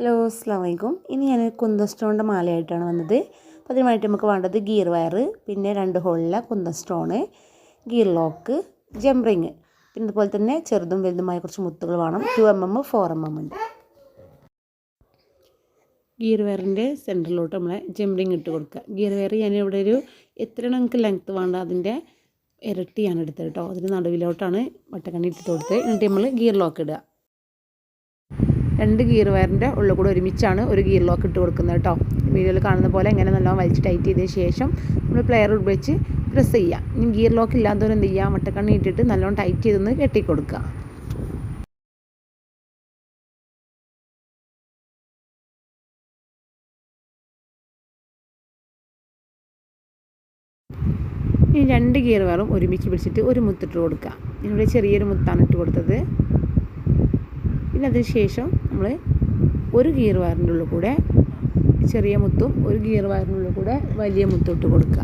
Hello അസ്സാം വലൈക്കും ഇനി ഞാൻ കുന്തം സ്റ്റോണിന്റെ മാലയായിട്ടാണ് വന്നത്. അപ്പോൾ അതിനുമായിട്ട് നമുക്ക് വേണ്ടത് ഗിയർ വയർ പിന്നെ രണ്ട് ഹോളിലെ കുന്തം സ്റ്റോണ് ഗിയർ ലോക്ക് ജംറിങ് പിന്നെ അതുപോലെ തന്നെ ചെറുതും വലുതുമായ കുറച്ച് മുത്തുകൾ വേണം. Two M M four M M ഉണ്ട്. ഗിയർ വയറിന്റെ സെന്ററിലോട്ട് നമ്മളെ ജംറിങ് ഇട്ട് കൊടുക്കുക. ഗിയർ വയർ ഞാൻ ഇവിടെ ഒരു എത്രയാണ് നമുക്ക് ലെങ്ത്ത് വേണ്ട അതിന്റെ ഇരട്ടിയാണ് എടുത്തത് കേട്ടോ. അതിന് നടുവിലോട്ടാണ് വട്ടക്കണ്ണി ഇട്ട് കൊടുത്ത് എന്നിട്ട് നമ്മൾ ഗിയർ ലോക്ക് ഇടുക. രണ്ട് ഗിയർ വയറിന്റെ ഉള്ളിൽ കൂടെ ഒരുമിച്ചാണ് ഒരു ഗിയർ ലോക്ക് ഇട്ട് കൊടുക്കുന്നത് കേട്ടോ വീഡിയോയിൽ കാണുന്ന പോലെ ഇങ്ങനെ നല്ലോണം വലിച്ച് ടൈറ്റ് ചെയ്തതിന് ശേഷം നമ്മൾ പ്ലെയർ ഉപയോഗിച്ച് പ്രസ് ചെയ്യുക ഇനി ഗിയർ ലോക്ക് ഇല്ലാത്തവർ എന്ത് ചെയ്യുക മട്ടക്കണ്ണി ഇട്ടിട്ട് നല്ലോണം ടൈറ്റ് ചെയ്തൊന്ന് കെട്ടിക്കൊടുക്കുക ഇനി രണ്ട് ഗിയർ വയറും ഒരുമിച്ച് പിടിച്ചിട്ട് ഒരു മുത്തിട്ട് കൊടുക്കുക ഇവിടെ ചെറിയൊരു മുത്താണ് ഇട്ട് കൊടുത്തത്. പിന്നെ അതിന് ശേഷം നമ്മൾ ഒരു ഗിയർ വയറിന്റെ ഉള്ളിൽ കൂടെ ചെറിയ മുത്തും ഒരു ഗിയർ ഉള്ളിൽ കൂടെ വലിയ മുത്തും ഇട്ട് കൊടുക്കുക.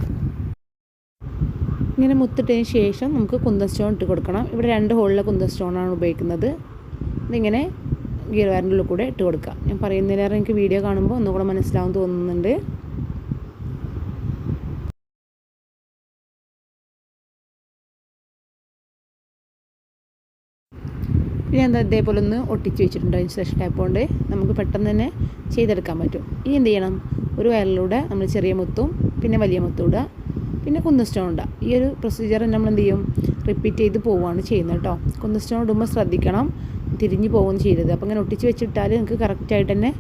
ഇങ്ങനെ മുത്തിട്ടതിന് ശേഷം നമുക്ക് കുന്തൻ സ്റ്റോൺ ഇട്ട് കൊടുക്കണം. ഇവിടെ രണ്ട് ഹോളിലെ കുന്തൻ സ്റ്റോണാണ് ഉപയോഗിക്കുന്നത്. ഇതിങ്ങനെ ഗിയർ വയറിന്റെ ഉള്ളിൽ കൂടെ ഇട്ട് കൊടുക്കുക. ഞാൻ പറയുന്നതിലേറെ എനിക്ക് വീഡിയോ കാണുമ്പോൾ ഒന്നുകൂടെ മനസ്സിലാവും തോന്നുന്നുണ്ട്. പിന്നെ എന്താ ഇതേപോലെ ഒന്ന് ഒട്ടിച്ച് വെച്ചിട്ടുണ്ട്. ഇൻസുലേഷൻ ടൈപ്പ് കൊണ്ട് നമുക്ക് പെട്ടെന്ന് തന്നെ ചെയ്തെടുക്കാൻ പറ്റും. ഇനി എന്ത് ചെയ്യണം? ഒരു വയറിലൂടെ നമ്മൾ ചെറിയ മുത്തും പിന്നെ വലിയ മുത്തും ഇടുക. പിന്നെ കുന്ന് സ്റ്റോൺ ഇടുക. ഈ ഒരു പ്രൊസീജിയർ നമ്മൾ എന്ത് ചെയ്യും? റിപ്പീറ്റ് ചെയ്ത് പോവുകയാണ് ചെയ്യുന്നത് കേട്ടോ. കുന്ന് സ്റ്റോൺ ഇടുമ്പോൾ ശ്രദ്ധിക്കണം. തിരിഞ്ഞ് പോകുകയും ചെയ്യരുത് അപ്പോൾ അങ്ങനെ ഒട്ടിച്ച് വെച്ചിട്ടാൽ നിങ്ങൾക്ക് കറക്റ്റായിട്ട് തന്നെ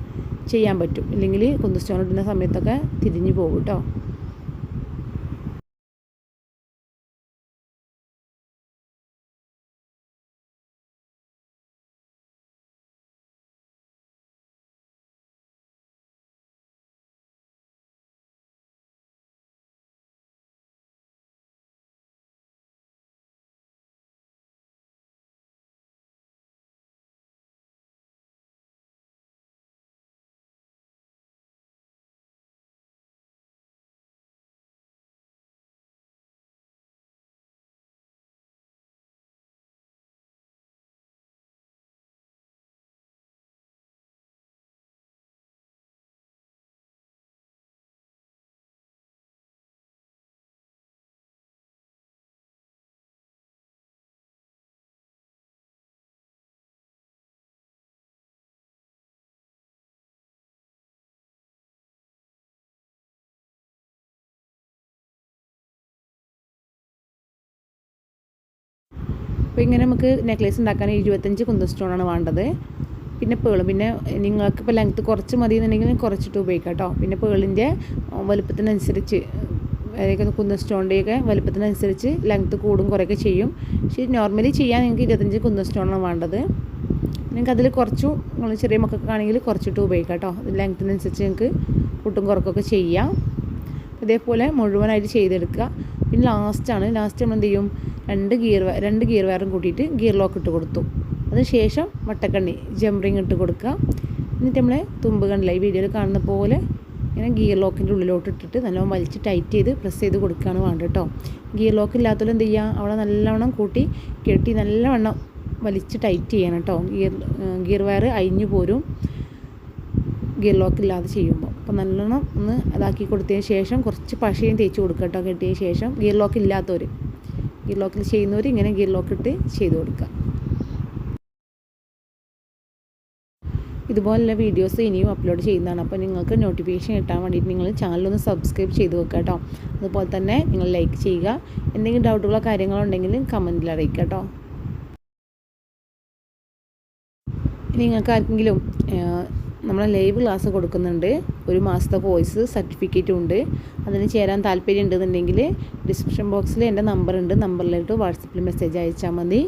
ചെയ്യാൻ പറ്റും. ഇല്ലെങ്കിൽ കുന്ന് സ്റ്റോൺ ഇടുന്ന സമയത്തൊക്കെ തിരിഞ്ഞ് പോകും കേട്ടോ. അപ്പോൾ ഇങ്ങനെ നമുക്ക് നെക്ലേസ് ഉണ്ടാക്കാൻ ഇരുപത്തഞ്ച് കുന്ത സ്റ്റോണാണ് വേണ്ടത്. പിന്നെ പേൾ പിന്നെ നിങ്ങൾക്ക് ഇപ്പോൾ ലെങ്ത്ത് കുറച്ച് മതി എന്നുണ്ടെങ്കിൽ കുറച്ചിട്ട് ഉപയോഗിക്കാം കേട്ടോ. പിന്നെ പേളിന്റെ വലുപ്പത്തിനനുസരിച്ച് അതായത് കുന്ന സ്റ്റോണിന്റെയൊക്കെ വലുപ്പത്തിനനുസരിച്ച് ലെങ്ത്ത് കൂടും കുറേയൊക്കെ ചെയ്യും. പക്ഷേ നോർമലി ചെയ്യാൻ നിങ്ങൾക്ക് ഇരുപത്തഞ്ച് കുന്ന സ്റ്റോണാണ് വേണ്ടത്. നിങ്ങൾക്ക് അതിൽ കുറച്ചു നിങ്ങൾ ചെറിയ മക്കൾക്കാണെങ്കിൽ കുറച്ചിട്ട് ഉപയോഗിക്കാം കേട്ടോ. ലെങ്ത്തിനനുസരിച്ച് നിങ്ങൾക്ക് കൂട്ടും കുറക്കൊക്കെ ചെയ്യാം. അതേപോലെ മുഴുവനായിട്ട് ചെയ്തെടുക്കുക. പിന്നെ ലാസ്റ്റാണ് ലാസ്റ്റ് നമ്മൾ എന്ത് ചെയ്യും? രണ്ട് ഗിയർ രണ്ട് ഗിയർ വയറും കൂട്ടിയിട്ട് ഗിയർ ലോക്ക് ഇട്ട് കൊടുത്തു. അതിനുശേഷം വട്ടക്കണ്ണി ജംറിങ് ഇട്ട് കൊടുക്കുക. എന്നിട്ട് നമ്മളെ തുമ്പ് ഈ വീഡിയോയിൽ കാണുന്ന പോലെ ഇങ്ങനെ ഗിയർ ലോക്കിന്റെ ഉള്ളിലോട്ട് ഇട്ടിട്ട് നല്ലോണം വലിച്ച് ടൈറ്റ് ചെയ്ത് പ്രസ് ചെയ്ത് കൊടുക്കുകയാണ് വേണ്ടത് കേട്ടോ ഗിയർ ലോക്ക് ഇല്ലാത്തവരും എന്ത് ചെയ്യുക? അവിടെ നല്ലവണ്ണം കൂട്ടി കെട്ടി നല്ലവണ്ണം വലിച്ച് ടൈറ്റ് ചെയ്യണം കേട്ടോ ഗിയർ ഗിയർ വയർ അഴിഞ്ഞു പോരും. ഗിയർ ലോക്ക് ഇല്ലാതെ ചെയ്യുമ്പോൾ. അപ്പോൾ നല്ലോണം ഒന്ന് ഇതാക്കി കൊടുത്തതിന് ശേഷം കുറച്ച് പശയും തേച്ച് കൊടുക്കുക കേട്ടോ കെട്ടിയതിന് ശേഷം. ഗിയർ ലോക്ക് ഇല്ലാത്തവർ ഗിയർ ലോക്കിൽ ചെയ്യുന്നവർ ഇങ്ങനെ ഗിയർ ലോക്ക് ഇട്ട് ചെയ്ത് കൊടുക്കുക. ഇതുപോലുള്ള വീഡിയോസ് ഇനിയും അപ്ലോഡ് ചെയ്യുന്നതാണ്. അപ്പോൾ നിങ്ങൾക്ക് നോട്ടിഫിക്കേഷൻ കിട്ടാൻ വേണ്ടിയിട്ട് നിങ്ങൾ ചാനലൊന്ന് സബ്സ്ക്രൈബ് ചെയ്ത് വെക്കുക കേട്ടോ. അതുപോലെ തന്നെ നിങ്ങൾ ലൈക്ക് ചെയ്യുക. എന്തെങ്കിലും ഡൗട്ടുകളോ കാര്യങ്ങളോ ഉണ്ടെങ്കിൽ കമന്റിൽ അറിയിക്കുക കേട്ടോ. നിങ്ങൾക്ക് ആർക്കെങ്കിലും നമ്മൾ ലൈവ് ക്ലാസ് കൊടുക്കുന്നുണ്ട്. ഒരു മാസത്തെ കോഴ്സ് സർട്ടിഫിക്കറ്റും ഉണ്ട്. അതിന് ചേരാൻ താല്പര്യം ഉണ്ടെന്നുണ്ടെങ്കിൽ ഡിസ്ക്രിപ്ഷൻ ബോക്സിൽ എന്റെ നമ്പർ ഉണ്ട്. നമ്പറിലോട്ട് വാട്സപ്പിൽ മെസ്സേജ് അയച്ചാൽ മതി.